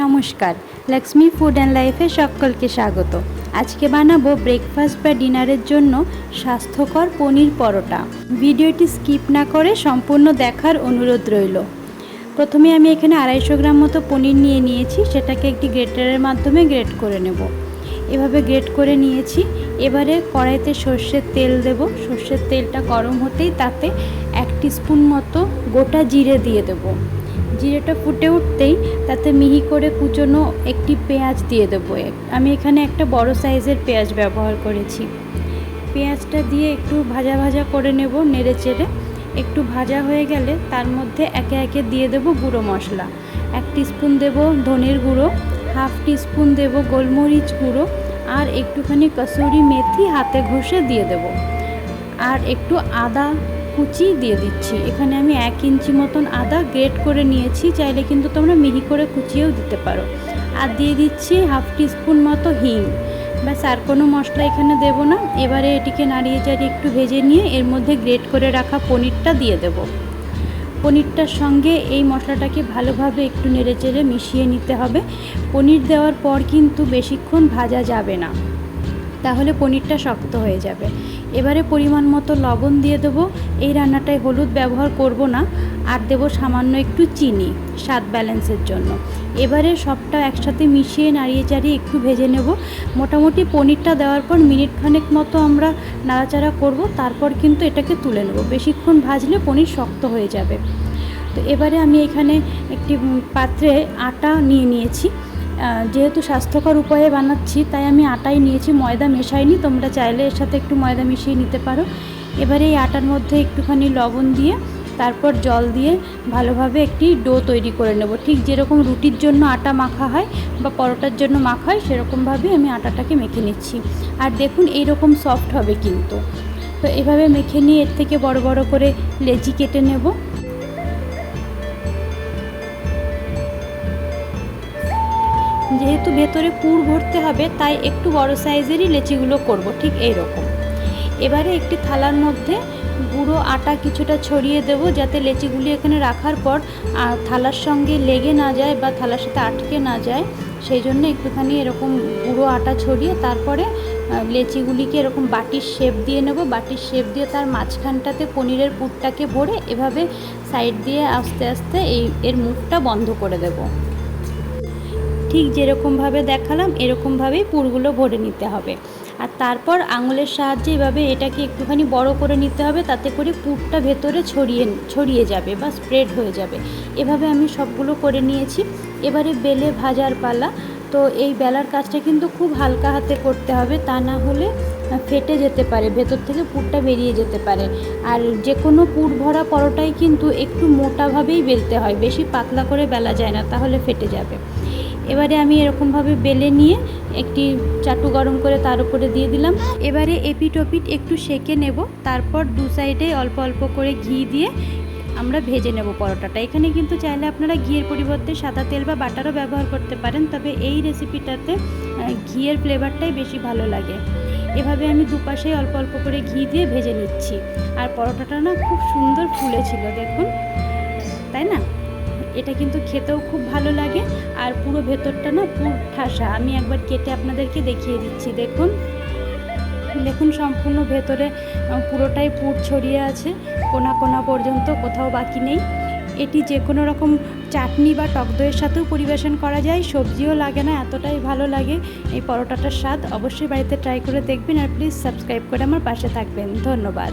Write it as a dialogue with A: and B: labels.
A: নমস্কার Lakshmi food and লাইফে সকলকে স্বাগত। আজকে বানাবো ব্রেকফাস্ট বা ডিনারের জন্য স্বাস্থ্যকর পনির পরোটা। ভিডিওটি স্কিপ না করে সম্পূর্ণ দেখার অনুরোধ রইল। প্রথমে আমি এখানে আড়াইশো গ্রাম মতো পনির নিয়ে নিয়েছি, সেটাকে একটি গ্রেটারের মাধ্যমে গ্রেট করে নেব। এভাবে গ্রেট করে নিয়েছি। এবারে কড়াইতে সর্ষের তেল দেব। সর্ষের তেলটা গরম হতেই তাতে এক স্পুন মতো গোটা জিরে দিয়ে দেবো। জিরেটা ফুটে উঠতেই তাতে মিহি করে কুচোনো একটি পেঁয়াজ দিয়ে দেবো। আমি এখানে একটা বড় সাইজের পেঁয়াজ ব্যবহার করেছি। পেঁয়াজটা দিয়ে একটু ভাজা ভাজা করে নেব নেড়ে চেড়ে। একটু ভাজা হয়ে গেলে তার মধ্যে একে একে দিয়ে দেব গুঁড়ো মশলা। এক স্পুন দেব ধনের গুঁড়ো, হাফ টিস্পুন দেব গোলমরিচ গুঁড়ো আর একটুখানি কসুরি মেথি হাতে ঘষে দিয়ে দেব। আর একটু আদা কুচি দিয়ে দিচ্ছি। এখানে আমি এক ইঞ্চি মতন আদা গ্রেট করে নিয়েছি, চাইলে কিন্তু তোমরা মিহি করে কুচিয়েও দিতে পারো। আর দিয়ে দিচ্ছি হাফ টিস্পুন মতো হিং। ব্যাস, আর কোনো মশলা এখানে দেব না। এবারে এটিকে নাড়িয়ে চাড়িয়ে একটু ভেজে নিয়ে এর মধ্যে গ্রেট করে রাখা পনিরটা দিয়ে দেব। পনিরটার সঙ্গে এই মশলাটাকে ভালোভাবে একটু নেড়ে চেড়ে মিশিয়ে নিতে হবে। পনির দেওয়ার পর কিন্তু বেশিক্ষণ ভাজা যাবে না। তাহলে পনিরটা শক্ত হয়ে যাবে। এবারে পরিমাণ মতো লবণ দিয়ে দেবো। এই রান্নাটায় হলুদ ব্যবহার করব না। আর দেবো সামান্য একটু চিনি স্বাদ ব্যালেন্সের জন্য। এবারে সবটা একসাথে মিশিয়ে নাড়িয়ে চাড়িয়ে একটু ভেজে নেব। মোটামুটি পনিরটা দেওয়ার পর মিনিট খানেক মতো আমরা নাড়াচাড়া করব। তারপর কিন্তু এটাকে তুলে নেব। বেশিক্ষণ ভাজলে পনির শক্ত হয়ে যাবে। তো এবারে আমি এখানে একটি পাত্রে আটা নিয়ে নিয়েছি। যেহেতু স্বাস্থ্যকর উপায়ে বানাচ্ছি, তাই আমি আটাই নিয়েছি। ময়দা মেশাইনি, তোমরা চাইলে এর সাথে একটু ময়দা মিশিয়ে নিতে পারো। এবারে এই আটার মধ্যে একটুখানি লবণ দিয়ে, তারপর জল দিয়ে ভালোভাবে একটি ডো তৈরি করে নেব। ঠিক যেরকম রুটির জন্য আটা মাখা হয় বা পরোটার জন্য মাখা হয়, সেরকমভাবে আমি আটাটাকে মেখে নিচ্ছি। আর দেখুন, এইরকম সফট হবে কিন্তু। তো এভাবে মেখে নিয়ে এর থেকে বড় বড় করে লেচি কেটে নেব। যেহেতু ভেতরে পুর ভরতে হবে, তাই একটু বড় সাইজেরই লেচিগুলো করব, ঠিক এই রকম এবারে একটি থালার মধ্যে গুঁড়ো আটা কিছুটা ছড়িয়ে দেব, যাতে লেচিগুলি এখানে রাখার পর থালার সঙ্গে লেগে না যায় বা থালার সাথে আটকে না যায়। সেই জন্য একটুখানি এরকম গুঁড়ো আটা ছড়িয়ে তারপরে লেচিগুলিকে এরকম বাটির শেপ দিয়ে নেব। বাটির শেপ দিয়ে তার মাঝখানটাতে পনিরের পুরটাকে ভরে এভাবে সাইড দিয়ে আস্তে আস্তে এই, এর মুখটা বন্ধ করে দেবো। ঠিক যেরকমভাবে দেখালাম, এরকমভাবেই পুরগুলো ভরে নিতে হবে। আর তারপর আঙুলের সাহায্যে এভাবে এটাকে একটুখানি বড় করে নিতে হবে, তাতে করে পুরটা ভেতরে ছড়িয়ে ছড়িয়ে যাবে বা স্প্রেড হয়ে যাবে। এভাবে আমি সবগুলো করে নিয়েছি। এবারে বেলে ভাজার পালা তো এই বেলার কাজটা কিন্তু খুব হালকা হাতে করতে হবে, তা না হলে ফেটে যেতে পারে, ভেতর থেকে পুরটা বেরিয়ে যেতে পারে। আর যে কোনো পুর ভরা পরোটাই কিন্তু একটু মোটাভাবেই বেলতে হয়, বেশি পাতলা করে বেলা যায় না, তাহলে ফেটে যাবে। এবারে আমি এরকমভাবে বেলে নিয়ে একটি চাটু গরম করে তার উপরে দিয়ে দিলাম। এবারে এপিট ওপিট একটু সেকে নেব, তারপর দু সাইডে অল্প অল্প করে ঘি দিয়ে আমরা ভেজে নেব পরোটাটা। এখানে কিন্তু চাইলে আপনারা ঘিয়ের পরিবর্তে সাদা তেল বা বাটারও ব্যবহার করতে পারেন, তবে এই রেসিপিটাতে ঘিয়ের ফ্লেভারটাই বেশি ভালো লাগে। এভাবে আমি দুপাশে অল্প অল্প করে ঘি দিয়ে ভেজে নিচ্ছি। আর পরোটাটা না খুব সুন্দর ফুলেছিল, দেখুন। তাই না? এটা কিন্তু খেতেও খুব ভালো লাগে, আর পুরো ভেতরটা না পুর ঠাসা। আমি একবার কেটে আপনাদেরকে দেখিয়ে দিচ্ছি, দেখুন। দেখুন, সম্পূর্ণ ভেতরে পুরোটাই পুর ছড়িয়ে আছে। কোনা কোনা পর্যন্ত কোথাও বাকি নেই। এটি যে কোনো রকম চাটনি বা টক দইয়ের সাথেও পরিবেশন করা যায়। সবজিও লাগে না, এতটাই ভালো লাগে এই পরোটাটার স্বাদ। অবশ্যই বাড়িতে ট্রাই করে দেখবেন আর প্লিজ সাবস্ক্রাইব করে আমার পাশে থাকবেন। ধন্যবাদ।